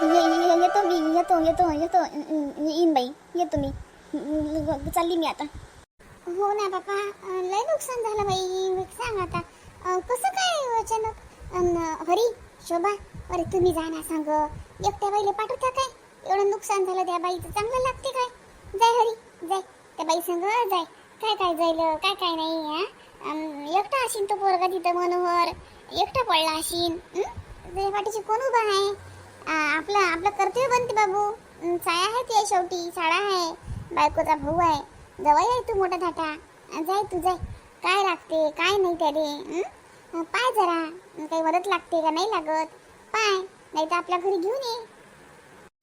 ये- ये- येतो मी येतो येतो येतो येईन बाई येतो मी चालली मी आता हो ना बापा लय नुकसान झालं बाई सांग आता कसं काय अचानक हरी शोभा अरे तुम्ही जाणार सांग एकट्या बाईला पाठवता काय एवढं नुकसान झालं त्या बाईचं चांगलं लागते काय जाय हरी जाय त्या बाई सांग जाय काय काय जाईल काय काय नाही हा एकटा असीन तो पोरगा तिथं मनोहर एकटा पडला असीन हं? पाठीशी कोण उभा आहे आपलं आपलं कर्तव्य बनते बाबू. साया आहे ती शेवटी शाळा आहे बायकोचा भाऊ आहे. जवळ आहे तू मोठा धाटा जाय तू जाय. काय लागते काय नाही त्याने पाय जरा. काही मदत लागते का नाही लागत? पाय. नाही तर आपल्या घरी घेऊन ये.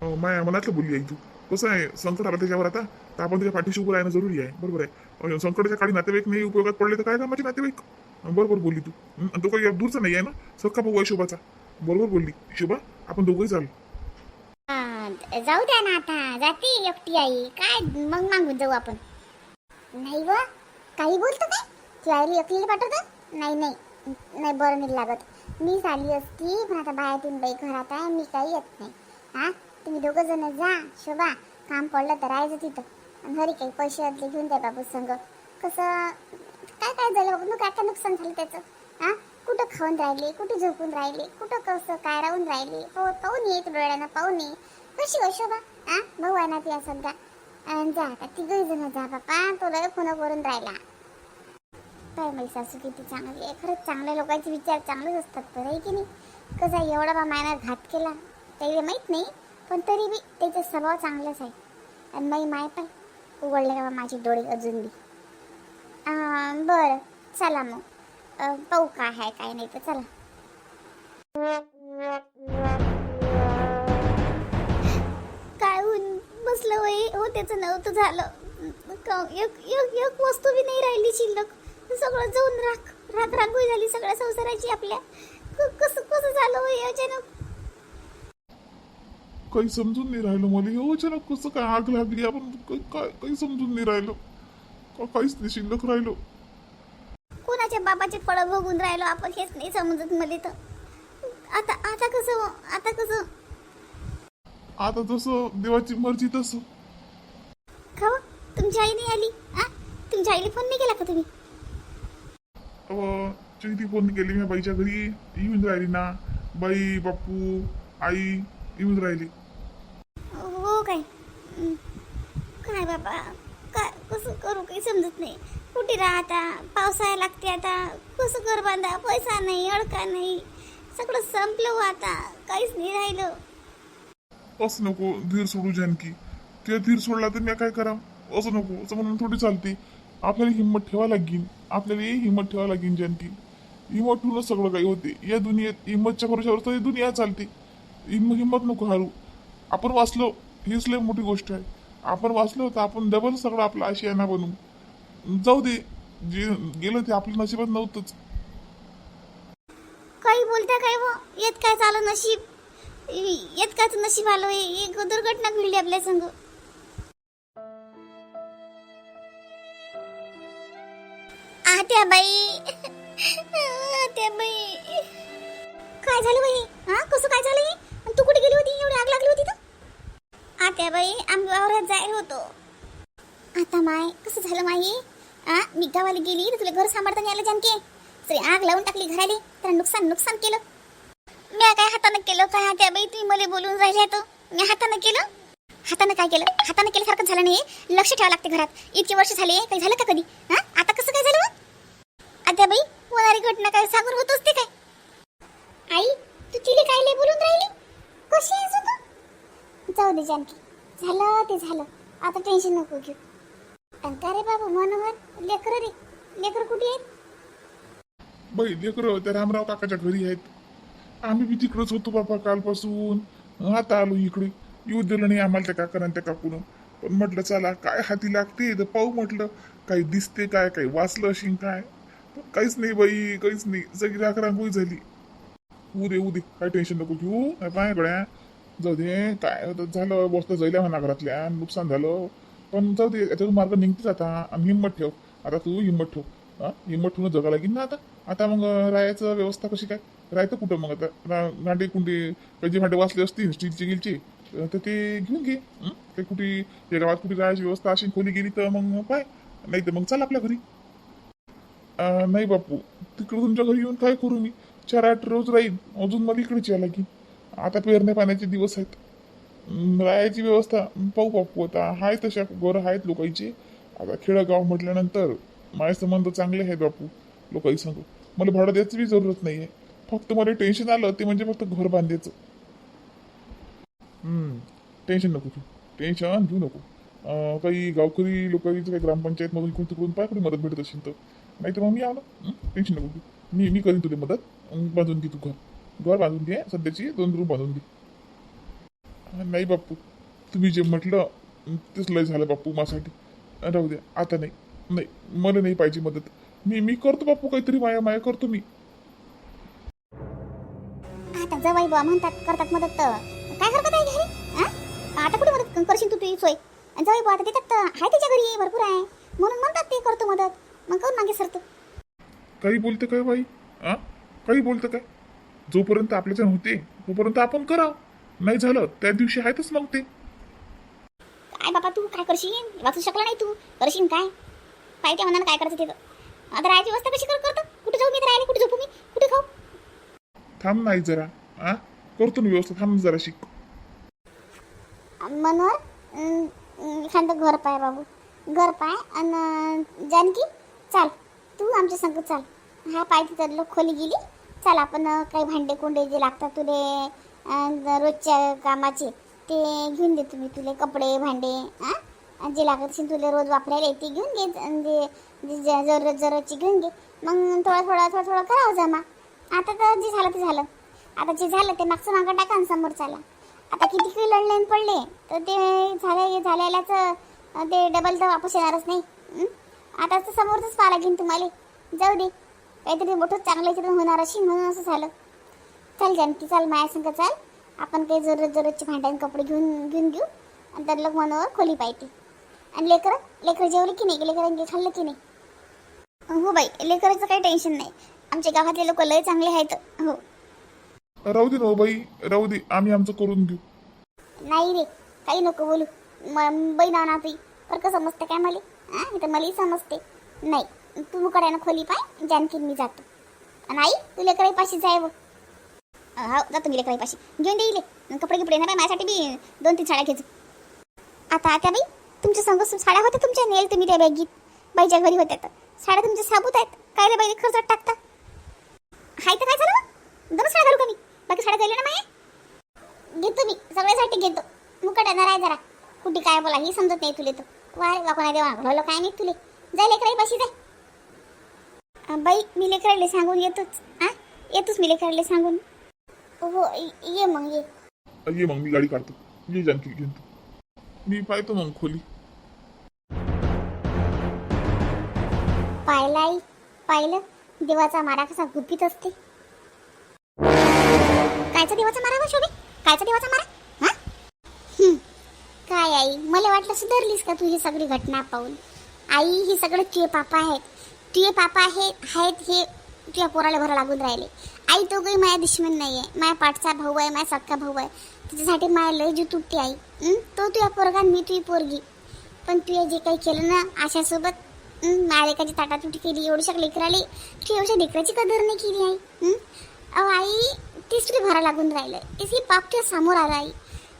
अं, माया मनातलं बोलली आई तू. कसं आहे संकट आलं त्याच्यावर आता? तर आपण त्याच्या पाठीशी उभं राहणं जरुरी आहे. बरोबर आहे. संकटाच्या काळी नातेवाईक नाही उपयोगात पडले तर काय कामाचे नातेवाईक? बरोबर बोलली तू. तो काही दूरचा नाही आहे ना? सक्का भाऊ आहे शोभाचा. बरोबर बोलली. शोभा आपण दोघंही चालू. जाऊ द्या ना आता. जाते एकटी आई. काय मग मागून जाऊ आपण. नाही व काही बोलतो काय? ती आईली एकलीला पाठवतो? नाही नाही. नाही बरं नाही लागत. मी आली असती पण आता बाहेरून बाई घरात आहे मी काही येत नाही. हा तुम्ही दोघं जण जा शोभा. काम पडलं तर राहायचं तिथं. आणि घरी काही पैसे असले घेऊन द्या बाबू संग कसं काय काय झालं? बाबू काय काय नुकसान झालं त्याचं? हा? कुठं खाऊन राहिले कुठं झोपून राहिले कुठं कसं काय राहून राहिले हो पाहून ये डोळ्यानं पाहून ये. कशी हो बा हा भाऊ आहे ना ती सध्या आणि जा आता तिघही जण जा बापा. तो लय फोन करून राहिला. काय माझी सासू किती चांगली आहे. खरंच चांगल्या लोकांचे विचार चांगलेच असतात बरं आहे की नाही? कसा एवढा बा मायना घात केला. त्याला माहीत नाही पण तरी बी त्याचा स्वभाव चांगलाच आहे. आणि माई माय पाय. उघडले का बा माझे डोळे अजून बी? बरं चला मग. पाहू काय आहे काय नाही तर चला. काय होऊन बसलं वय? हो त्याचं नव्हतं झालं. एक एक एक वस्तू बी नाही राहिली शिल्लक. सगळं जाऊन राख राख रांगोळी झाली सगळ्या संसाराची आपल्या. कसं कसं झालं वय अचानक? काही समजून नाही राहिलं मला. हे अचानक कसं काय आग लागली? आपण काही काय काही समजून नाही राहिलं. काहीच नाही शिल्लक राहिलो. कोणाच्या बाबाचे फळं बघून राहिलो आपण हेच नाही समजत मला तर आता आता कसं? आता कसं? आता जसं देवाची मर्जी तसं. खावा तुमची आई नाही आली आ? तुमच्या आईला फोन नाही केला का तुम्ही? चैती फोन केली मी बाईच्या घरी येऊन राहिली ना. बाई बापू आई येऊन राहिली. हो काय. काय बाबा? कसं करू काही समजत नाही. कुठे राहता? पावसाळा लागते आता. कसं कर बांधा? पैसा नाही अडका नाही. सगळं संपलं हो आता. काहीच नाही राहिलं. असं नको धीर सोडू जानकी. ते धीर सोडला तर मी काय करा असं नको असं म्हणून थोडी चालते. आपल्याला हिंमत ठेवा लागेल. आपल्याला हिंमत ठेवा लागेल जानकी. हिंमत ठेवूनच सगळं काही होते. या दुनियेत हिंमतच्या भरोशावर तर दुनिया चालते. हिंमत हिंमत नको हारू. आपण वाचलो हीच लय मोठी गोष्ट आहे. आपण वाचलो तर आपण डबल सगळं आपलं आशियाना बनवू. जाऊ दे जे गेलं ते आपल्या नशिबात नव्हतंच. काही बोलता काय वो येत काय चालं नशीब. येत काच नशीब आलो एक दुर्घटना घडली आपल्या संग. आत्या बाई. आत्या बाई. काय झालं बाई? हा कसं काय झालं आणि तू कुठे गेली होती? एवढी आग लागली होती तर बाई आम्ही वावरात जायला होतो. आता माय कसं झालं माई आ मी गावाला गेली तर तुला घर सांभाळताना आलं जानके तरी आग लावून टाकली घराले तर नुकसान नुकसान केलं. मी काय हातानं केलं काय त्या बाई तुम्ही मला बोलून राहिले तर मी हातानं केलं? हातानं काय केलं? हातानं केल्यासारखं झालं नाही लक्ष ठेवावं लागते घरात. इतके वर्ष झाले काही झालं का कधी? हा आता कसं काय झालं आता बाई होणारी घटना काय सांगून होत असते काय? आई तू तिला काय लय बोलून राहिली? कशी आहेस तू? जाऊ दे जानकी. झालं ते झालं. आता टेन्शन नको घेऊ. आणि का रे बाबू मनोहर? लेकर रे. लेकर कुठे आहेत? बाई लेकर त्या रामराव काकाच्या घरी आहेत. आम्ही बी तिकडंच होतो बाबा कालपासून. आता आलो इकडे. येऊ दिलं नाही आम्हाला त्या काकानं त्या काकून. पण म्हटलं चला काय हाती लागते? तर पाहू म्हटलं काही दिसते काय काही वाचलं अशी काय? पण काहीच नाही बाई काहीच नाही. सगळी राखरांगोळी झाली. उदे दे काय टेन्शन नको घेऊ. काय पाय गड्या. जाऊ दे काय? झालं बसतं जाईल म्हणा घरातल्या नुकसान झालं. पण जाऊ दे याच्यातून मार्ग निघतेच आता. आणि हिंमत ठेव. आता तू हिंमत ठेव. हा? हिंमत ठेवून जगा लागेल ना आता? आता मग राहायचं व्यवस्था कशी काय? राहायचं कुठं मग आता? रा- भांडे कुंडे जे भांडे वाचले असतील स्टीलची गिलचे तर ते घेऊन घे. ते कुठे या गावात कुठे राहायची व्यवस्था अशी खोली गेली तर मग पाय. नाही तर मग चाल आपल्या घरी. नाही बापू तिकडे तुमच्या घरी येऊन काय करू मी? चार आठ रोज राहील अजून मला इकडेच यायला की आता पेरण्या पाण्याचे दिवस आहेत. राहायची व्यवस्था पाहू बापू आता आहे तशा गोरं आहेत लोकांची. आता खेडगाव म्हटल्यानंतर माझे संबंध चांगले आहेत बापू लोकांनी सांगू. मला भाडं द्यायची बी जरूरत नाही आहे फक्त मला टेन्शन आलं ते म्हणजे फक्त घर बांधायचं. टेन्शन नको घेऊ. टेन्शन घेऊ नको. काही गावकरी लोकांची काही ग्रामपंचायतमधून इकडून तिकडून पाय कुठे मदत भेटत असेल तर. नाही तर मग मी आलो. टेन्शन नको घेऊ. मी मी करीन तुला मदत. बांधून घे तू घर. घर बांधून घे सध्याची दोन रूम बांधून घे. नाही बाप्पू तुम्ही जे म्हटलं तेच लय झालं बाप्पू माझ्यासाठी. राहू द्या आता नाही नाही मला नाही पाहिजे मदत. मी मी करतो बाप्पू काहीतरी माया माया करतो मी. आता जवाई बुवा म्हणतात करतात मदत तर. काय हरकत आहे घरी? हा? आता कुठे मदत करशील तू तुझी सोय? आणि जवाई बुवा आता देतात तर आहे त्याच्या घरी भरपूर आहे. म्हणून म्हणतात ते करतो मदत. मग मागे सरतो. काही बोलतं काय बाई? काही बोलतं काय? जोपर्यंत आपल्याच्या होते तोपर्यंत आपण कराव. नाही झालं त्या दिवशी आहेतच मग ते. काय बाबा तू काय करशील? वाचू शकला नाही तू? करशील काय? पाहिजे म्हणा काय करायचं ते तर. आता राहायची व्यवस्था कशी कर करतो? कुठे जाऊ मी तर राहिले कुठे झोपू मी? कुठे खाऊ? थांब नाही जरा. आ? करतो ना व्यवस्था. थांब जरा शिक. मनोहर एखादं घर पाय बाबू. घर पाय आणि जानकी चाल. तू आमच्या संग चाल. हा पाय तिथं खोली गेली. चाल आपण काही भांडे कुंडे जे लागतात तुले रोजच्या कामाचे ते घेऊन दे तुम्ही तुले कपडे भांडे हां जे लागत असेल तुला रोज वापरायला ते घेऊन घे जे जरूरत जरूरतची घेऊन घे. मग थोडं थोडं थोडं थोडं करावं जमा. आता तर जे झालं ते झालं. आता जे झालं ते मागचं मागं टाका आणि समोर चाला. आता किती किती लढले पडले तर ते झालं झालेल्याच ते डबल तर वापस येणारच नाही. आता तर समोरच पाहा लागेल तुम्हाला. जाऊ दे. काहीतरी मोठं चांगलं याच्यातून होणार असेल म्हणून असं झालं. चल जानकी चाल माया संग चाल. आपण काही जरूरत जरूरतचे भांड्यान कपडे घेऊन घेऊन घेऊ. आणि त्याला मनावर खोली पाहिजे आणि लेकरं लेकरं जेवले की नाही? लेकरांनी खाल्लं की नाही? हो बाई लेकराचं काही टेन्शन नाही. आमच्या गावातले लोक लय चांगले आहेत. हो. राहू दे ना हो बाई. राहू दे. आम्ही आमचं करून घेऊ. नाही रे काही नको बोलू. म- बहीण आणा तुई पर का समजते काय मला? हा इथं मलाही समजते. नाही. तू मुकड्यानं खोली पाय जानकी मी जातो. आणि आई तू लेकराई पाशी जाय बघ हो जातो मी लेकराई पाशी घेऊन देईल कपडे गिपडे ना बाई माझ्यासाठी बी दोन तीन साड्या घेतो आता आता बाई तुमच्या संग साड्या होत्या तुमच्या? नेल तुम्ही त्या बॅगीत. बाईच्या घरी होत्या तर. साड्या तुमच्या साबूत आहेत. काय रे बाई खर्चात टाकता? हाय तर काय झालं? दोन साड्या घालू का मी? बाकी साड्या गेल्या ना माया? घेतो मी सगळ्यासाठी घेतो. मुकट येणार आहे जरा. कुठे काय बोला ही समजत नाही तुले तर. वाय कोणा देवा घडवलं काय नाही तुले? जाय लेकराई पाशी जाय. बाई मी लेकराले सांगून येतोच. हा? येतोच मी लेकराले सांगून. हो य- मग ये. ये मग मी गाडी काढतो. ये जानकी घेऊन. मी पाहतो मग खोली. पाहिलं आई पाहिलं? देवाचा मारा कसा गुपित असते. कायचा देवाचा मारा वा शोभे? कायचा देवाचा मारा? हा? हं. काय आई मला वाटलं सुधारलीस का तू ही सगळी घटना पाहून? आई हे सगळं तुझे पापा आहेत. तुझे पापा हे आहेत हे तुझ्या पोराला भरा लागून राहिले. आई तो काही माझ्या दुश्मन नाही आहे माझ्या पाठचा भाऊ आहे माझ्या सक्का भाऊ आहे. त्याच्यासाठी माझ्या लय जीव तुटते आई. तो तुझ्या पोरगा आणि मी तुझी पोरगी. पण तू जे काही केलं ना आशासोबत लेकाची ताटातुटी केली एवढ्या लेकराली तू एवढ्या लेकराची कदर नाही केली आई अहो आई तेच तुला भरा लागून राहिलं तेच ही पाप तुझ्या समोर आलं आई.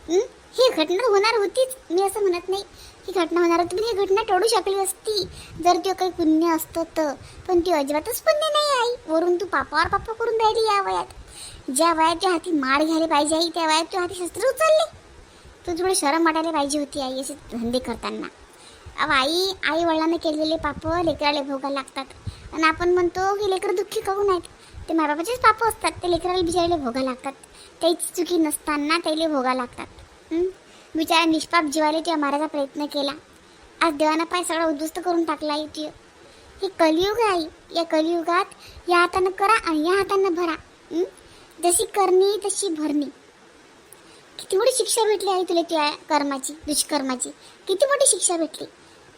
हे? ही घटना होणार होतीच मी असं म्हणत नाही. ही घटना होणार होती. पण ही घटना टळू शकली असती. जर तो काही पुण्य असतं तर. पण ती अजिबातच पुण्य नाही आई. वरून तू पापावर पापा करून राहिली या वयात. ज्या वयात तुझ्या हाती माळ घ्यायला पाहिजे आई त्या वयात तुझ्या हाती शस्त्र उचलले. तू थोडी शरम वाटायला पाहिजे होती आई असे धंदे करताना. अहो आई आई वडिलांना केलेले पाप लेकराला भोगायला लागतात. आणि आपण म्हणतो की लेकरं दुःखी काहून आहेत? ते मायबापाचेच पाप असतात. ते लेकराला बिचारायला भोगा लागतात. त्याची चुकी नसताना त्याला भोगा लागतात. हं? बिचारा निष्पाप जीवाले तुझ्या मारायचा प्रयत्न केला. आज देवानं पाय सगळं उद्ध्वस्त करून टाकला आहे तुझं हे कलियुग आहे. या कलियुगात या हातानं करा आणि या हातानं भरा. जशी करणी तशी भरणी. किती मोठी शिक्षा भेटली आई तुला त्या कर्माची दुष्कर्माची. किती मोठी शिक्षा भेटली.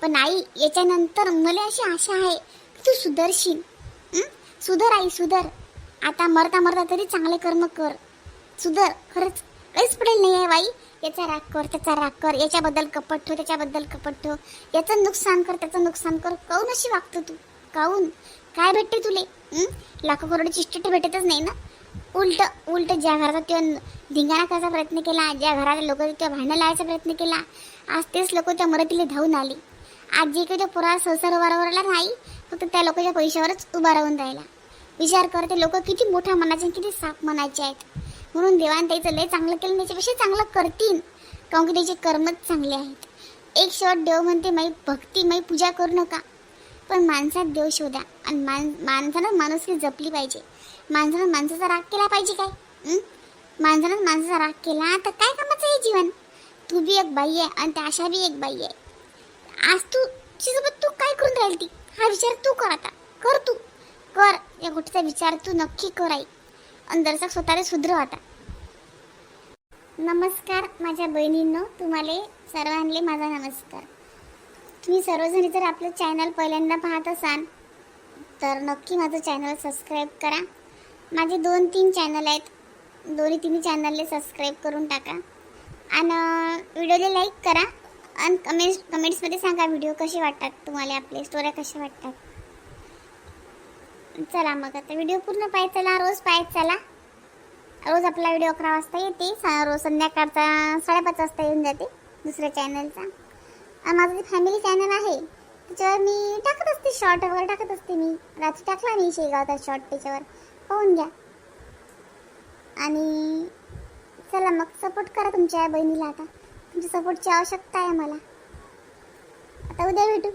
पण आई याच्यानंतर मला अशी आशा आहे की तू सुधरशील. सुधर आई सुधर. आता मरता मरता तरी चांगले कर्म कर. सुधर. खरंच. काहीच पडेल नाही आहे बाई. याचा राग कर त्याचा राग कर. याच्याबद्दल कपट ठेव त्याच्याबद्दल कपट ठेव. याचं नुकसान कर त्याचं नुकसान कर. काऊन अशी वागतो तू? काऊन? काय भेटते तुले? लाखो करोडची इस्टेट भेटतच नाही ना? उलट उलट ज्या घराचा तो धिंगाणा करायचा प्रयत्न केला ज्या घरात लोक त्या भांडण लावायचा प्रयत्न केला आज तेच लोक त्या मराठीला धावून आले. आज जे काही त्या पुरा संसार उभा नाही फक्त त्या लोकांच्या पैशावरच उभा राहून राहिला. विचार कर ते लोक किती मोठ्या मनाचे आणि किती साफ मनाचे आहेत. म्हणून देवान त्याचं लय चांगलं केलं त्याच्यापेक्षा चांगलं करतील काऊन की त्याचे कर्मच चांगले आहेत. एक शेवट देव म्हणते माई भक्ती माई पूजा करू नका. पण माणसात देव शोधा. आणि मान माणसानं माणुसकी जपली पाहिजे. माणसानं माणसाचा राग केला पाहिजे काय? माणसानं माणसाचा राग केला तर काय कामाचं हे जीवन? तू बी एक बाई आहे आणि त्या आशा बी एक बाई आहे. आज तू तिच्यासोबत तू काय करून राहील ती हा विचार तू कर आता. कर तू. कर. या गोष्टीचा विचार तू नक्की कर आई. आणि दर्शक स्वतःला सुधरव वाटा नमस्कार माझ्या बहिणींनो तुम्हाला सर्वांना माझा नमस्कार. तुम्ही सर्वजणी जर आपलं चॅनल पहिल्यांदा पाहत असाल तर नक्की माझं चॅनल सबस्क्राईब करा. माझे दोन तीन चॅनल आहेत दोन्ही तिन्ही चॅनलले सबस्क्राईब करून टाका. आणि व्हिडिओला लाईक करा. आणि कमेंट्स कमेंट्समध्ये सांगा व्हिडिओ कसे वाटतात तुम्हाला आपले स्टोऱ्या कशा वाटतात. चला मग आता व्हिडिओ पूर्ण पाहत चला रोज पाहत चला. रोज आपला व्हिडिओ अकरा वाजता येते रोज संध्याकाळचा साडेपाच वाजता येऊन जाते दुसऱ्या चॅनलचा माझं जे फॅमिली चॅनल आहे त्याच्यावर मी टाकत असते शॉर्ट वगैरे टाकत असते मी. रात्री टाकला मी शेगावचा शॉर्ट त्याच्यावर. पाहून घ्या. आणि चला मग सपोर्ट करा तुमच्या बहिणीला आता. तुमच्या सपोर्टची आवश्यकता आहे मला आता उद्या भेटू.